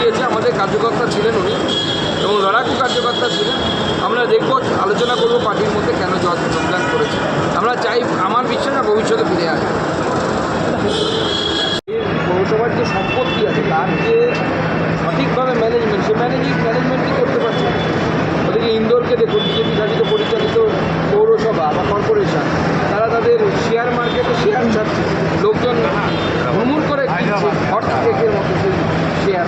দিয়েছে আমাদের কার্যকর্তা ছিলেন উনি। এবং লড়াকু কার্যকর্তা ছিলেন আমরা দেখব আলোচনা করব পার্টির মধ্যে কেন জজ যোগদান করেছে। আমরা চাই আমার বিশ্বাস না ভবিষ্যতে ফিরে আসবে। পৌরসভার যে সম্পত্তি আছে তার যে সঠিকভাবে ম্যানেজমেন্ট সে ম্যানেজিং ম্যানেজমেন্টই করতে পারছে। ওদিকে ইন্দোরকে দেখুন বিজেপি শাসিত পরিচালিত পৌরসভা বা কর্পোরেশন তারা তাদের শেয়ার মার্কেটে শেয়ার ছাড়ছে। লোকজন ভ্রমণ করে কেকের মতো সেই শেয়ার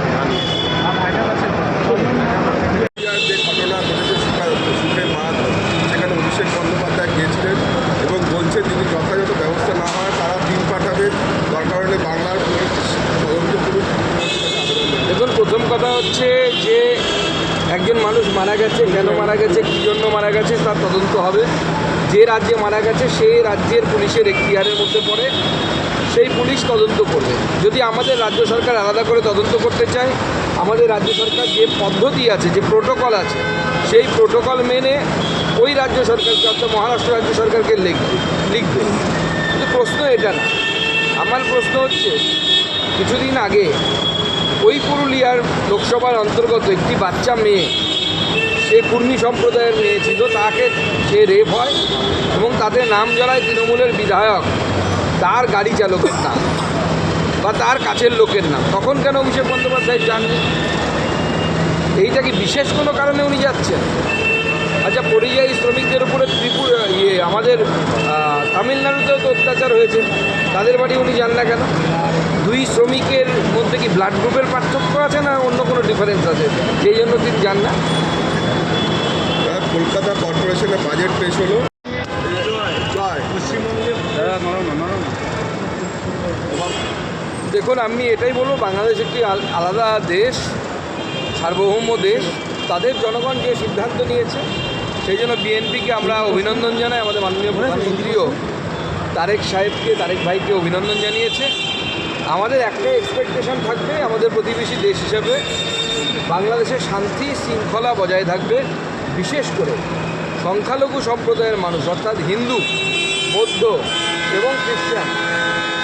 পুরুলিয়ার যে ঘটনা ঘটেছে সুখা- সুখের মাঠ সেখানে অভিষেক বন্দ্যোপাধ্যায় গিয়েছিলেন এবং বলছেন যদি যথাযথ ব্যবস্থা না হয় তারা দিন পাঠাবেন দরকার হলে বাংলার পুলিশ তদন্ত করুন দেখুন প্রথম কথা হচ্ছে যে একজন মানুষ মারা গেছে, কেন মারা গেছে, কী জন্য মারা গেছে তার তদন্ত হবে। যে রাজ্যে মারা গেছে, সেই রাজ্যের পুলিশের এখতিয়ারের মধ্যে পড়ে, সেই পুলিশ তদন্ত করবে। যদি আমাদের রাজ্য সরকার আলাদা করে তদন্ত করতে চায়, আমাদের রাজ্য সরকার যে পদ্ধতি আছে, যে প্রোটোকল আছে, সেই প্রোটোকল মেনে ওই রাজ্য সরকারকে অর্থাৎ মহারাষ্ট্র রাজ্য সরকারকে লিখবে লিখবে। কিন্তু প্রশ্ন এটা না। আমার প্রশ্ন হচ্ছে, কিছুদিন আগে ওই পুরুলিয়ার লোকসভার অন্তর্গত একটি বাচ্চা মেয়ে, সে কুর্মী সম্প্রদায়ের মেয়ে ছিল, তাকে সে রেপ হয় এবং তাদের নাম জড়ায় তৃণমূলের বিধায়ক, তার গাড়ি চালকের নাম বা তার কাছের লোকের নাম। তখন কেন অভিষেক বন্দ্যোপাধ্যায় জাননি এইটা কি বিশেষ কোনো কারণে উনি যাচ্ছেন? আচ্ছা পরিযায়ী শ্রমিকদের উপরে ত্রিপুরা ইয়ে আমাদের তামিলনাড়ুতেও তো অত্যাচার হয়েছে। তাদের বাড়ি উনি যান না কেন? দুই শ্রমিকের মধ্যে কি ব্লাড গ্রুপের পার্থক্য আছে না অন্য কোনো ডিফারেন্স আছে? সেই জন্য তিনি যান না? কলকাতা কর্পোরেশনের বাজেট পেশ হলো। পশ্চিমবঙ্গে দেখুন আমি এটাই বলব বাংলাদেশ একটি আল- আলাদা দেশ সার্বভৌম দেশ। তাদের জনগণ যে সিদ্ধান্ত নিয়েছে সেই জন্য বিএনপিকে আমরা অভিনন্দন জানাই আমাদের মাননীয় প্রধানমন্ত্রীও। তারেক সাহেবকে তারেক ভাইকে অভিনন্দন জানিয়েছে। আমাদের একটাই এক্সপেকটেশন থাকবে, আমাদের প্রতিবেশী দেশ হিসেবে। বাংলাদেশের শান্তি, শৃঙ্খলা বজায় থাকবে, বিশেষ করে সংখ্যালঘু সম্প্রদায়ের মানুষ, অর্থাৎ হিন্দু, বৌদ্ধ এবং খ্রিস্টান,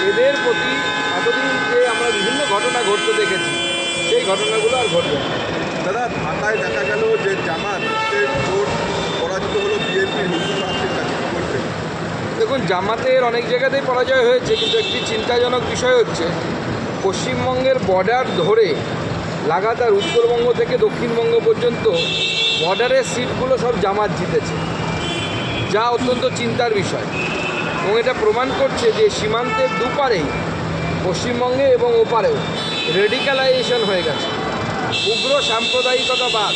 এদের প্রতি এতদিন যে আমরা বিভিন্ন ঘটনা ঘটতে দেখেছি, সেই ঘটনাগুলো আর ঘটবে দাদা ঢাকায় দেখা গেল জামাতের অনেক জায়গাতেই পরাজয় হয়েছে, কিন্তু একটি চিন্তাজনক বিষয় হচ্ছে, পশ্চিমবঙ্গের বর্ডার ধরে লাগাতার উত্তরবঙ্গ থেকে দক্ষিণবঙ্গ পর্যন্ত বর্ডারের সিটগুলো সব জামাত জিতেছে। যা অত্যন্ত চিন্তার বিষয় এবং এটা প্রমাণ করছে যে সীমান্তের দুপারেই পশ্চিমবঙ্গে এবং ওপারেও রেডিক্যালাইজেশন হয়ে গেছে। উগ্র সাম্প্রদায়িকতা সাম্প্রদায়িকতাবাদ,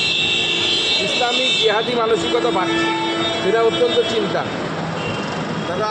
ইসলামিক জেহাদি মানসিকতা বাড়ছে সেটা অত্যন্ত চিন্তা